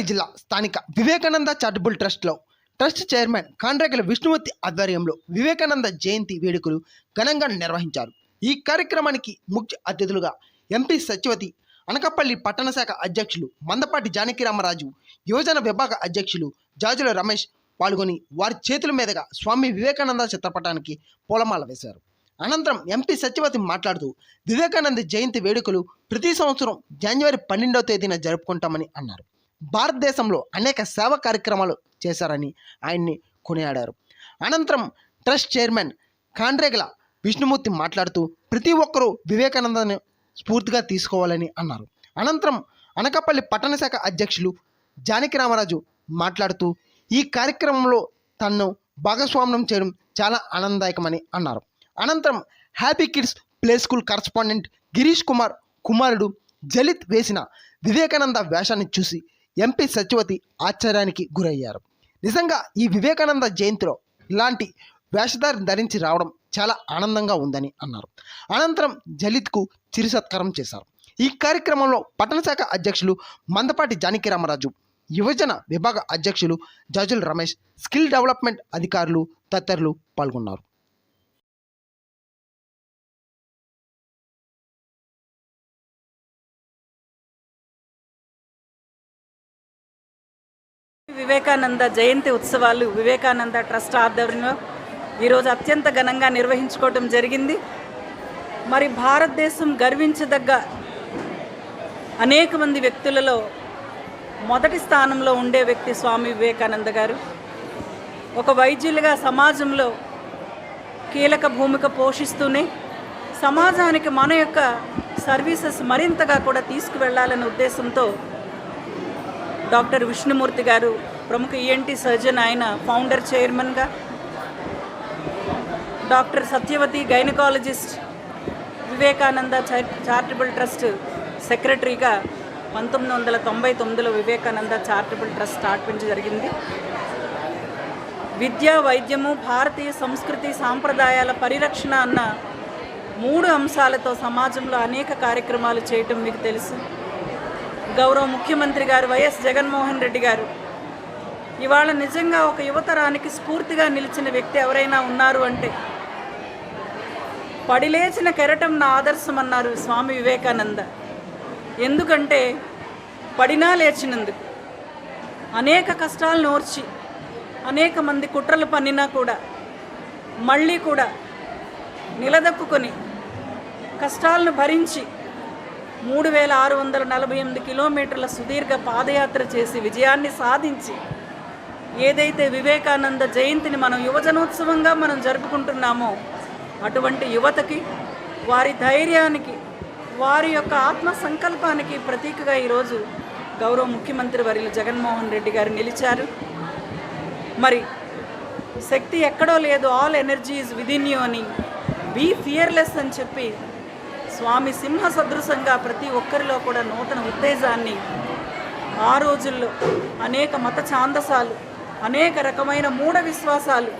అనకాపల్లి జిల్లా స్థానిక వివేకానంద చారిటబుల్ ట్రస్ట్లో ట్రస్ట్ చైర్మన్ కాండ్రేగల విష్ణుమూర్తి ఆధ్వర్యంలో వివేకానంద జయంతి వేడుకలు ఘనంగా నిర్వహించారు. ఈ కార్యక్రమానికి ముఖ్య అతిథులుగా ఎంపీ సత్యవతి అనకాపల్లి పట్టణ శాఖ అధ్యక్షులు మందపాటి జానకిరామరాజు యువజన విభాగ అధ్యక్షులు జాజుల రమేష్ పాల్గొని వారి చేతుల మీదుగా స్వామి వివేకానంద చిత్రపటానికి పూలమాల వేశారు. అనంతరం ఎంపీ సత్యవతి మాట్లాడుతూ వివేకానంద జయంతి వేడుకలు ప్రతి సంవత్సరం జనవరి పన్నెండవ తేదీన జరుపుకుంటామని అన్నారు. భారతదేశంలో అనేక సేవ కార్యక్రమాలు చేశారని ఆయన్ని కొనియాడారు. అనంతరం ట్రస్ట్ చైర్మన్ కాండ్రేగల విష్ణుమూర్తి మాట్లాడుతూ ప్రతి ఒక్కరూ వివేకానందను స్ఫూర్తిగా తీసుకోవాలని అన్నారు. అనంతరం అనకాపల్లి పట్టణ శాఖ అధ్యక్షులు జానకి రామరాజు మాట్లాడుతూ ఈ కార్యక్రమంలో తనను భాగస్వామ్యం చేయడం చాలా ఆనందదాయకమని అన్నారు. అనంతరం happy kids play school correspondent Girish Kumar కుమారుడు జలిత్ వేసిన వివేకానంద వేషాన్ని చూసి ఎంపీ సత్యవతి ఆశ్చర్యానికి గురయ్యారు. నిజంగా ఈ వివేకానంద జయంతిలో ఇలాంటి వేషధారి ధరించి రావడం చాలా ఆనందంగా ఉందని అన్నారు. అనంతరం జలిత్కు చిరు సత్కారం చేశారు. ఈ కార్యక్రమంలో పట్టణ శాఖ అధ్యక్షులు మందపాటి జానకి రామరాజు యువజన విభాగ అధ్యక్షులు జజుల్ రమేష్ స్కిల్ డెవలప్మెంట్ అధికారులు తదితరులు పాల్గొన్నారు. వివేకానంద జయంతి ఉత్సవాలు వివేకానంద ట్రస్ట్ ఆధ్వర్యంలో ఈరోజు అత్యంత ఘనంగా నిర్వహించుకోవటం జరిగింది. మరి భారతదేశం గర్వించదగ్గ అనేక మంది వ్యక్తులలో మొదటి స్థానంలో ఉండే వ్యక్తి స్వామి వివేకానంద గారు. ఒక వైద్యులుగా సమాజంలో కీలక భూమిక పోషిస్తూనే సమాజానికి మన యొక్క సర్వీసెస్ మరింతగా కూడా తీసుకువెళ్ళాలనే ఉద్దేశంతో డాక్టర్ విష్ణుమూర్తి గారు ప్రముఖ ఈఎన్టీ సర్జన్ ఆయన ఫౌండర్ చైర్మన్గా doctor Satyavathi gynaecologist Vivekananda charitable trust సెక్రటరీగా పంతొమ్మిది వందల తొంభై తొమ్మిదిలో వివేకానంద చారిటబుల్ ట్రస్ట్ స్థాపించ జరిగింది. విద్య వైద్యము భారతీయ సంస్కృతి సాంప్రదాయాల పరిరక్షణ అన్న మూడు అంశాలతో సమాజంలో అనేక కార్యక్రమాలు చేయటం మీకు తెలుసు. గౌరవ ముఖ్యమంత్రి గారు వైఎస్ జగన్మోహన్ రెడ్డి గారు. ఇవాళ నిజంగా ఒక యువతరానికి స్ఫూర్తిగా నిలిచిన వ్యక్తి ఎవరైనా ఉన్నారు అంటే పడిలేచిన కెరటం నా ఆదర్శం అన్నారు స్వామి వివేకానంద. ఎందుకంటే పడినా లేచినందుకు అనేక కష్టాలను ఓర్చి అనేక మంది కుట్రలు పన్నినా కూడా మళ్ళీ కూడా నిలదొక్కుని కష్టాలను భరించి మూడు వేల ఆరు వందల నలభై ఎనిమిది కిలోమీటర్ల సుదీర్ఘ పాదయాత్ర చేసి విజయాన్ని సాధించి ఏదైతే వివేకానంద జయంతిని మనం యువజనోత్సవంగా మనం జరుపుకుంటున్నామో అటువంటి యువతకి వారి ధైర్యానికి వారి యొక్క ఆత్మ సంకల్పానికి ప్రతీకగా ఈరోజు గౌరవ ముఖ్యమంత్రి వర్యులు జగన్మోహన్ రెడ్డి గారు నిలిచారు. మరి శక్తి ఎక్కడో లేదు ఆల్ ఎనర్జీస్ విదిన్ యూ అని బీ ఫియర్లెస్ అని చెప్పి స్వామి సింహ సదృశంగా ప్రతి ఒక్కరిలో కూడా నూతన ఉత్తేజాన్ని ఆ రోజుల్లో అనేక మత ఛాందసాలు అనేక రకమైన మూఢ విశ్వాసాలు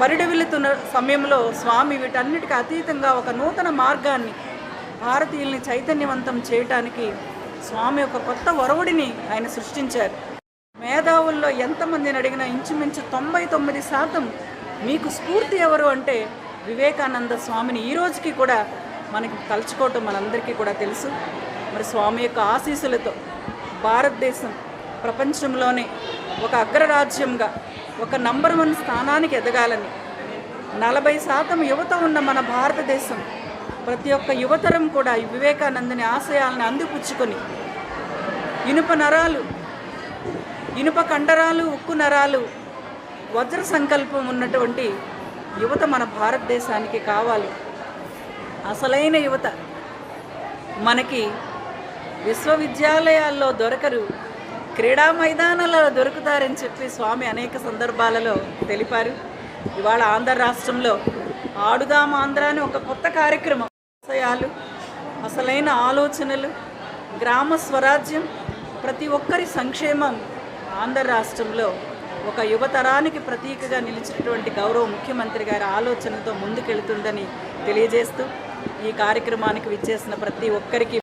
పరిడవిల్లుతున్న సమయంలో స్వామి వీటన్నిటికీ అతీతంగా ఒక నూతన మార్గాన్ని భారతీయుల్ని చైతన్యవంతం చేయటానికి స్వామి ఒక కొత్త ఒరవడిని ఆయన సృష్టించారు. మేధావుల్లో ఎంతమందిని అడిగినా ఇంచుమించు తొంభై తొమ్మిది శాతం మీకు స్ఫూర్తి ఎవరు అంటే వివేకానంద స్వామిని ఈ రోజుకి కూడా మనకి తలుచుకోవటం మనందరికీ కూడా తెలుసు. మరి స్వామి యొక్క ఆశీస్సులతో భారతదేశం ప్రపంచంలోనే ఒక అగ్రరాజ్యంగా ఒక నంబర్ వన్ స్థానానికి ఎదగాలని నలభై శాతం యువత ఉన్న మన భారతదేశం ప్రతి ఒక్క యువతరం కూడా వివేకానందని ఆశయాలను అందిపుచ్చుకొని ఇనుప నరాలు ఇనుప కండరాలు ఉక్కు నరాలు వజ్ర సంకల్పం ఉన్నటువంటి యువత మన భారతదేశానికి కావాలి. అసలైన యువత. మనకి విశ్వవిద్యాలయాల్లో దొరకరు క్రీడా మైదానాలలో దొరుకుతారని చెప్పి స్వామి అనేక సందర్భాలలో తెలిపారు. ఇవాళ ఆంధ్ర రాష్ట్రంలో ఆడుదాం ఆంధ్ర అని ఒక కొత్త కార్యక్రమం. ఆశయాలు అసలైన ఆలోచనలు గ్రామ స్వరాజ్యం ప్రతి ఒక్కరి సంక్షేమం ఆంధ్ర రాష్ట్రంలో ఒక యువతరానికి ప్రతీకగా నిలిచినటువంటి గౌరవ ముఖ్యమంత్రి గారి ఆలోచనతో ముందుకెళ్తుందని తెలియజేస్తూ ఈ కార్యక్రమానికి విచ్చేసిన ప్రతి ఒక్కరికి